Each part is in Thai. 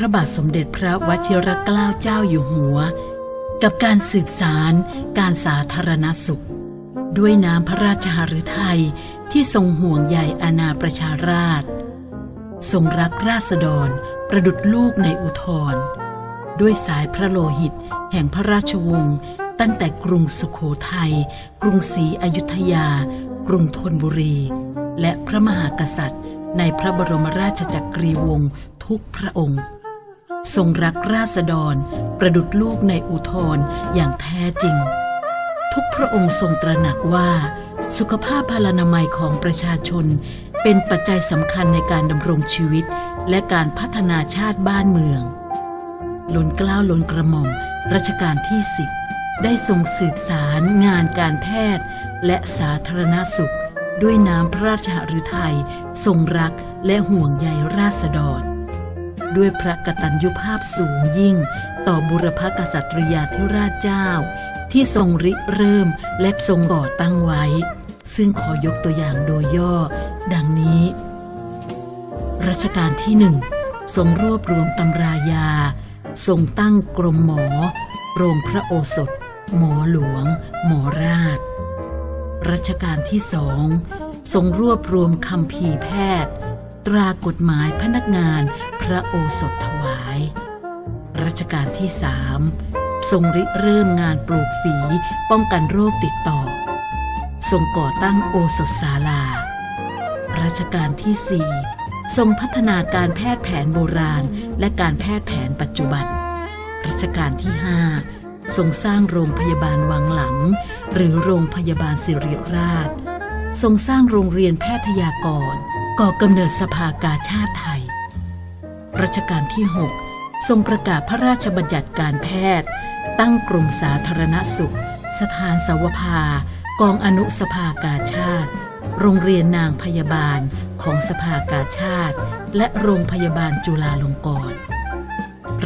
พระบาทสมเด็จพระวชิรเกล้าเจ้าอยู่หัว กับการสืบสารการสาธารณสุข ด้วยน้ำพระราชหฤทัยที่ทรงห่วงใยอาณาประชาราษฎร์ทรงรักราษฎรประดุดลูกในอุทธรด้วยสายพระโลหิตแห่งพระราชวงศ์ตั้งแต่กรุงสุขโขทัย กรุงศรีอยุธยา กรุงธนบุรี และพระมหากษัตริย์ในพระบรมราชจักรีวงศ์ทุกพระองค์ ทรงรักราษฎร ประดุดลูกในอุทรอย่างแท้จริง ทุกพระองค์ทรงตระหนักว่า สุขภาพพลานามัยของประชาชน เป็นปัจจัยสำคัญในการดำรงชีวิต และการพัฒนาชาติบ้านเมืองล้นกล้าวล้นกระหม่อมรัชกาลที่สิบได้ทรงสืบสารงานการแพทย์ และสาธารณสุข ด้วยน้ำพระราชหฤทัยทรงรักและห่วงใยราษฎร ด้วยพระกตัญญูภาพสูงยิ่ง ต่อบุรพกษัตริยาธิราชเจ้า ที่ทรงริเริ่มและทรงก่อตั้งไว้ ซึ่งขอยกตัวอย่างโดยย่อ ดังนี้ รัชกาลที่หนึ่งทรงรวบรวมตำรายา ทรงตั้งกรมหมอ โรงพระโอสถ หมอหลวง หมอราช รัชกาลที่สองทรงรวบรวมคำพีแพทย์ ตรากฎหมายพนักงาน พระโอสถถวาย รัชกาลที่สามทรงริเริ่มงานปลูกฝีป้องกันโรคติดต่อ ทรงก่อตั้งโอสถศาลา รัชกาลที่สี่ทรงพัฒนาการแพทย์แผนโบราณ และการแพทย์แผนปัจจุบัน รัชกาลที่ห้าทรงสร้างโรงพยาบาลวังหลัง หรือโรงพยาบาลสิริราช ทรงสร้างโรงเรียนแพทยากร ก่อกำเนิดสภากาชาติไทย รัชกาลที่ 6 ทรงประกาศพระราชบัญญัติการแพทย์ ตั้งกรมสาธารณสุข สถานสาวภา กองอนุสภากาชาติ โรงเรียนนางพยาบาลของสภากาชาติ และโรงพยาบาลจุฬาลงกรณ์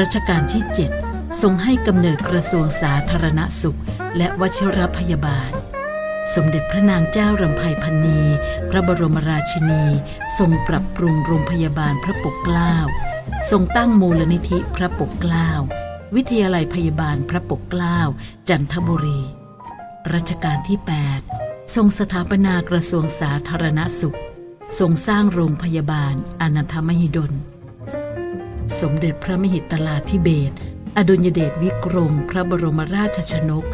รัชกาลที่ 7 ทรงให้กำเนิดกระทรวงสาธารณสุข และวชิรพยาบาล สมเด็จพระนางเจ้ารำไพพันนี พระบรมราชินี ทรงปรับปรุงโรงพยาบาลพระปกเกล้า ทรงตั้งมูลนิธิพระปกเกล้า วิทยาลัยพยาบาลพระปกเกล้า จันทบุรี รัชกาลที่ 8 ทรงสถาปนากระทรวงสาธารณสุข ทรงสร้างโรงพยาบาลอนันทมหิดล สมเด็จพระมหิตลาธิเบศอดุลยเดชวิกรม พระบรมราชชนก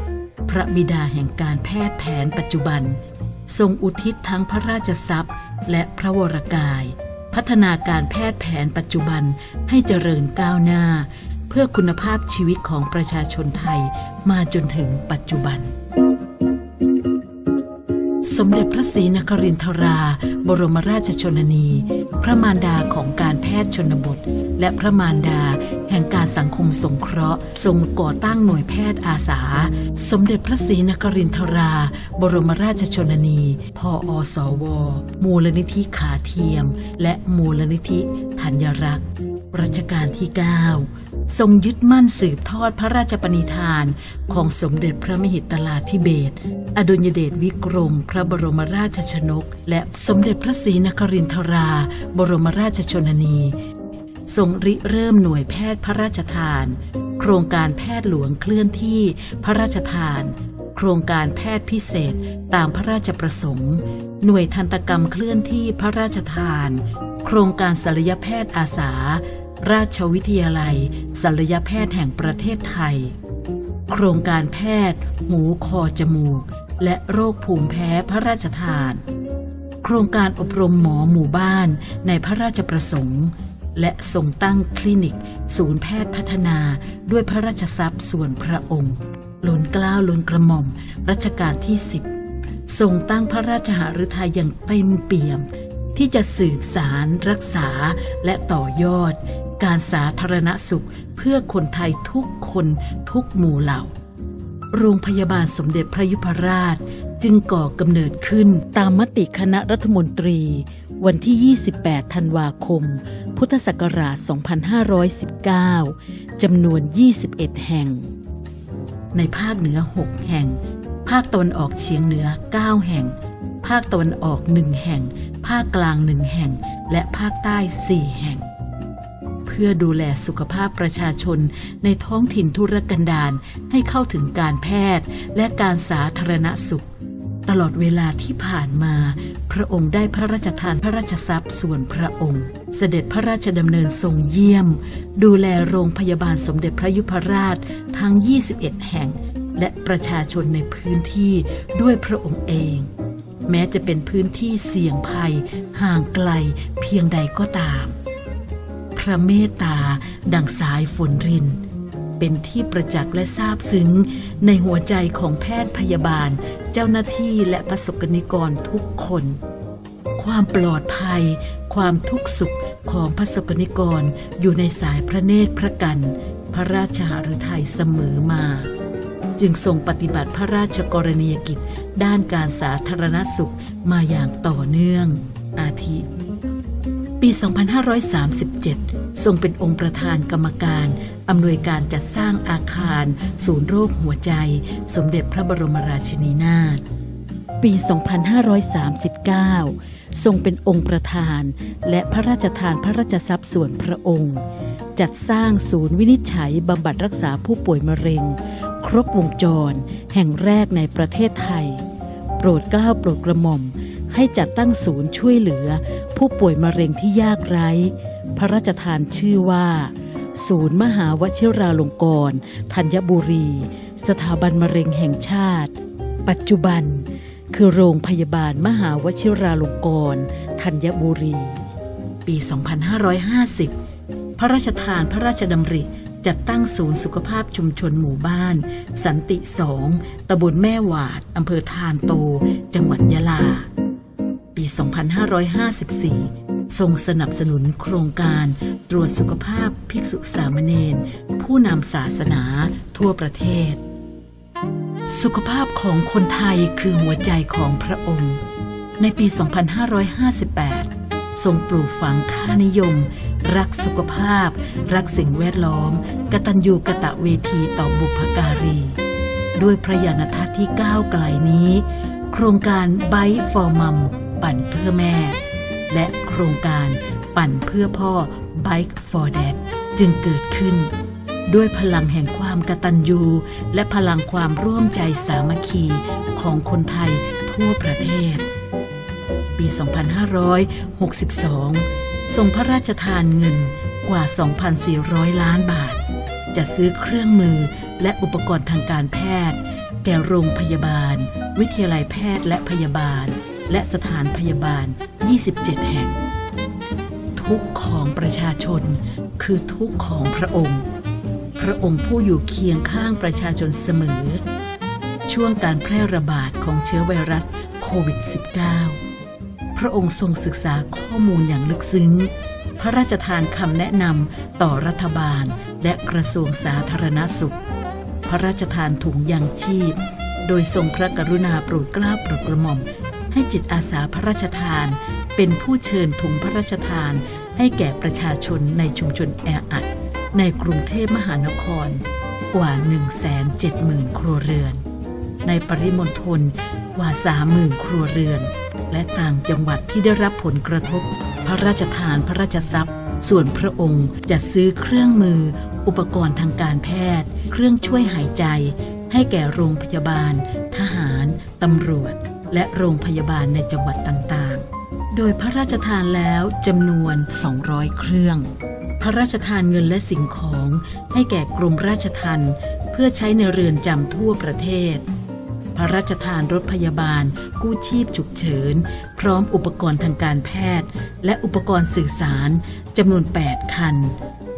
พระบิดาแห่งการแพทย์แผนปัจจุบัน ทรงอุทิศทั้งพระราชทรัพย์ และพระวรกาย พัฒนาการแพทย์แผนปัจจุบันให้เจริญก้าวหน้า เพื่อคุณภาพชีวิตของประชาชนไทยมาจนถึงปัจจุบัน สมเด็จพระศรีนครินทรา บรมราชชนนี พระมารดาของการแพทย์ชนบท และพระมารดา ห่งการสังคมสงเคราะห์ ทรงก่อตั้งหน่วยแพทย์อาสา สมเด็จพระศรีนครินทรา บรมราชชนนี พออสว มูลนิธิขาเทียม และมูลนิธิธัญรักษ์รัชกาลที่ 9 ทรงยึดมั่นสืบทอดพระราชปณิธานของสมเด็จพระมหิตลาธิเบศอดุลยเดชวิกรม พระบรมราชชนก และสมเด็จพระศรีนครินทรา บรมราชชนนี ทรงริเริ่มหน่วยแพทย์พระราชทาน โครงการแพทย์หลวงเคลื่อนที่พระราชทาน โครงการแพทย์พิเศษตามพระราชประสงค์ หน่วยทันตกรรมเคลื่อนที่พระราชทาน โครงการศัลยแพทย์อาสา ราชวิทยาลัยศัลยแพทย์แห่งประเทศไทย โครงการแพทย์ หูคอจมูก และโรคภูมิแพ้พระราชทาน โครงการอบรมหมอหมู่บ้านในพระราชประสงค์ และทรงตั้งคลินิก ศูนย์แพทย์พัฒนาด้วยพระราชทรัพย์ส่วนพระองค์ล้นกล้าวล้นกระหม่อม รัชกาลที่สิบทรงตั้งพระราชหฤทัยอย่างเต็มเปี่ยม ที่จะสืบสารรักษาและต่อยอด การสาธารณสุขเพื่อคนไทยทุกคนทุกหมู่เหล่า โรงพยาบาลสมเด็จพระยุพราชจึงก่อกำเนิดขึ้นตามมติคณะรัฐมนตรี วันที่ 28 ธันวาคม พุทธศักราช 2519 จำนวน 21 แห่ง ในภาคเหนือ 6 แห่ง ภาคตะวันออกเฉียงเหนือ 9 แห่ง ภาคตะวันออก1แห่ง ภาคกลาง1แห่ง และภาคใต้ 4 แห่งเพื่อพื่อดูแลสุขภาพประชาชนในท้องถิ่นทุรกันดารให้เข้าถึงการแพทย์และการสาธารณสุข ตลอดเวลาที่ผ่านมา พระองค์ได้พระราชทานพระราชทรัพย์ส่วนพระองค์ เสด็จพระราชดำเนินทรงเยี่ยม ดูแลโรงพยาบาลสมเด็จพระยุพราชทั้ง 21 แห่ง และประชาชนในพื้นที่ด้วยพระองค์เอง แม้จะเป็นพื้นที่เสี่ยงภัย ห่างไกลเพียงใดก็ตาม พระเมตตาดังสายฝนริน เป็นที่ประจักษ์และซาบซึ้ง ในหัวใจของแพทย์พยาบาล เจ้าหน้าที่และประสบกนิกรทุกคน ความปลอดภัย ความทุกข์สุขของประสบกนิกรอยู่ในสายพระเนตรพระกัน พระราชหฤทัยเสมอมา จึงทรงปฏิบัติพระราชกรณียกิจ ด้านการสาธารณสุขมาอย่างต่อเนื่อง อาทิปี 2537 ทรงเป็นองค์ประธานกรรมการ อำนวยการจัดสร้างอาคาร ศูนย์โรคหัวใจ สมเด็จพระบรมราชินีนาถปี 2539 ทรงเป็นองค์ประธาน และพระราชทานพระราชทรัพย์ส่วนพระองค์ จัดสร้างศูนย์วินิจฉัยบำบัดรักษาผู้ป่วยมะเร็ง ครบวงจร แห่งแรกในประเทศไทย โปรดเกล้าโปรดกระหม่อม ให้จัดตั้งศูนย์ช่วยเหลือ ผู้ป่วยมะเร็งที่ยากไร้ พระราชทานชื่อว่า ศูนย์มหาวชิราลงกรณ์ธัญบุรี สถาบันมะเร็งแห่งชาติ ปัจจุบัน คือโรงพยาบาลมหาวชิราลงกรณ์ธัญบุรี ปี 2550 พระราชทานพระราชดำริจัดตั้งศูนย์สุขภาพชุมชนหมู่บ้าน สันติสองตำบลแม่หวาดอำเภอทานโต จังหวัดยะลา ปี 2554 ทรงสนับสนุนโครงการตรวจสุขภาพภิกษุสามเณรผู้นำศาสนาทั่วประเทศ สุขภาพของคนไทยคือหัวใจของพระองค์ ในปี 2558 ทรงปลูกฝังค่านิยม รักสุขภาพ รักสิ่งแวดล้อม กตัญญูกะตะเวทีต่อบุพการี ด้วยพระญาณทัศน์ที่ก้าวไกลนี้ โครงการ Bike for Mom ปั่นเพื่อแม่ และโครงการปั่นเพื่อพ่อ Bike for Dad จึงเกิดขึ้น ด้วยพลังแห่งความกตัญญู และพลังความร่วมใจสามัคคีของคนไทยทั่วประเทศ ปี 2562 ทรงพระราชทานเงินกว่า 2,400 ล้านบาท จะซื้อเครื่องมือและอุปกรณ์ทางการแพทย์ แก่โรงพยาบาล วิทยาลัยแพทย์และพยาบาล และสถานพยาบาล 27 แห่ง ทุกข์ของประชาชน คือทุกข์ของพระองค์ พระองค์ผู้อยู่เคียงข้างประชาชนเสมอ ช่วงการแพร่ระบาดของเชื้อไวรัสโควิด -19 พระองค์ทรงศึกษาข้อมูลอย่างลึกซึ้ง พระราชทานคำแนะนำต่อรัฐบาลและกระทรวงสาธารณสุข พระราชทานถุงยางชีพ โดยทรงพระกรุณาโปรดเกล้าโปรดกระหม่อม ให้จิตอาสาพระราชทานเป็นผู้เชิญถุงพระราชทาน ให้แก่ประชาชนในชุมชนแออัด ในกรุงเทพมหานคร กว่า 170,000 ครัวเรือน ในปริมณฑลกว่า 30,000 ครัวเรือน และต่างจังหวัดที่ได้รับผลกระทบ พระราชทานพระราชทรัพย์ ส่วนพระองค์จะซื้อเครื่องมือ อุปกรณ์ทางการแพทย์ เครื่องช่วยหายใจ ให้แก่โรงพยาบาล ทหาร ตำรวจ และโรงพยาบาลในจังหวัดต่างๆ โดยพระราชทานแล้วจำนวน 200 เครื่อง พระราชทานเงินและสิ่งของให้แก่กรมราชทัณฑ์เพื่อใช้ในเรือนจำทั่วประเทศ พระราชทานรถพยาบาล กู้ชีพฉุกเฉิน พร้อมอุปกรณ์ทางการแพทย์ และอุปกรณ์สื่อสารจำนวน 8 คัน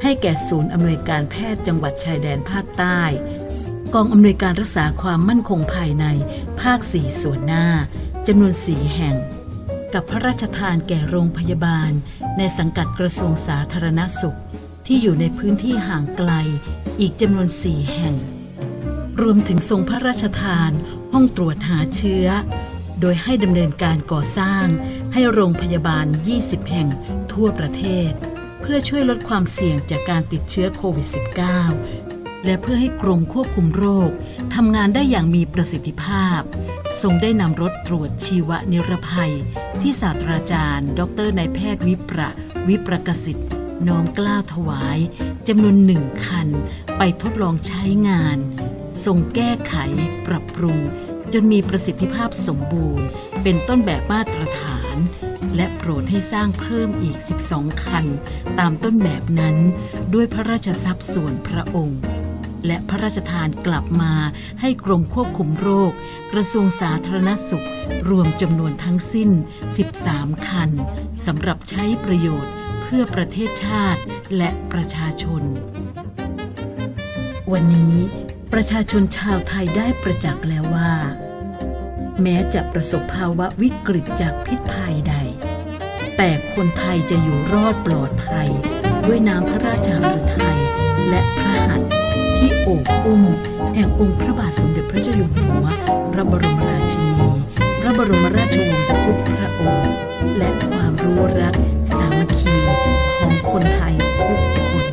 ให้แก่ศูนย์อำนวยการแพทย์จังหวัดชายแดนภาคใต้กองอำนวยการรักษาความมั่นคงภายในภาค 4 ส่วนหน้าจำนวน 4 แห่ง กับพระราชทานแก่โรงพยาบาล ในสังกัดกระทรวงสาธารณสุข ที่อยู่ในพื้นที่ห่างไกลอีกจำนวน4แห่ง รวมถึงทรงพระราชทานห้องตรวจหาเชื้อ โดยให้ดำเนินการก่อสร้างให้โรงพยาบาล 20 แห่งทั่วประเทศ เพื่อช่วยลดความเสี่ยงจากการติดเชื้อโควิด -19 และเพื่อให้กรมควบคุมโรคทำงานได้อย่างมีประสิทธิภาพ ทรงได้นำรถตรวจชีวนิรภัย ที่ศาสตราจารย์ ดรนายแพทย์วิประวิประกสิทธิ์น้อมกล้าวถวายจำนวนหนึ่งคัน ไปทดลองใช้งานส่งแก้ไขปรับปรุง จนมีประสิทธิภาพสมบูรณ์ เป็นต้นแบบมาตรฐาน และโปรดให้สร้างเพิ่มอีก 12 คัน ตามต้นแบบนั้นด้วยพระราชทรัพย์ส่วนพระองค์ และพระราชทานกลับมาให้กรมควบคุมโรค กระทรวงสาธารณสุข รวมจำนวนทั้งสิ้น 13 คันสำหรับใช้ประโยชน์เพื่อประเทศชาติและประชาชน วันนี้ประชาชนชาวไทยได้ประจักษ์แล้วว่า แม้จะประสบภาวะวิกฤตจากพิษภัยใด แต่คนไทยจะอยู่รอดปลอดภัย ด้วยน้ำพระราชหฤทัย และพระหัตถ์ที่โอบอุ้มแห่งองค์พระบาทสมเด็จพระเจ้าอยู่หัว พระบรมราชินี พระบรมราชวงศ์ทุกพระองค์ และความรู้รัก สามัคคีของคนไทยทุกคน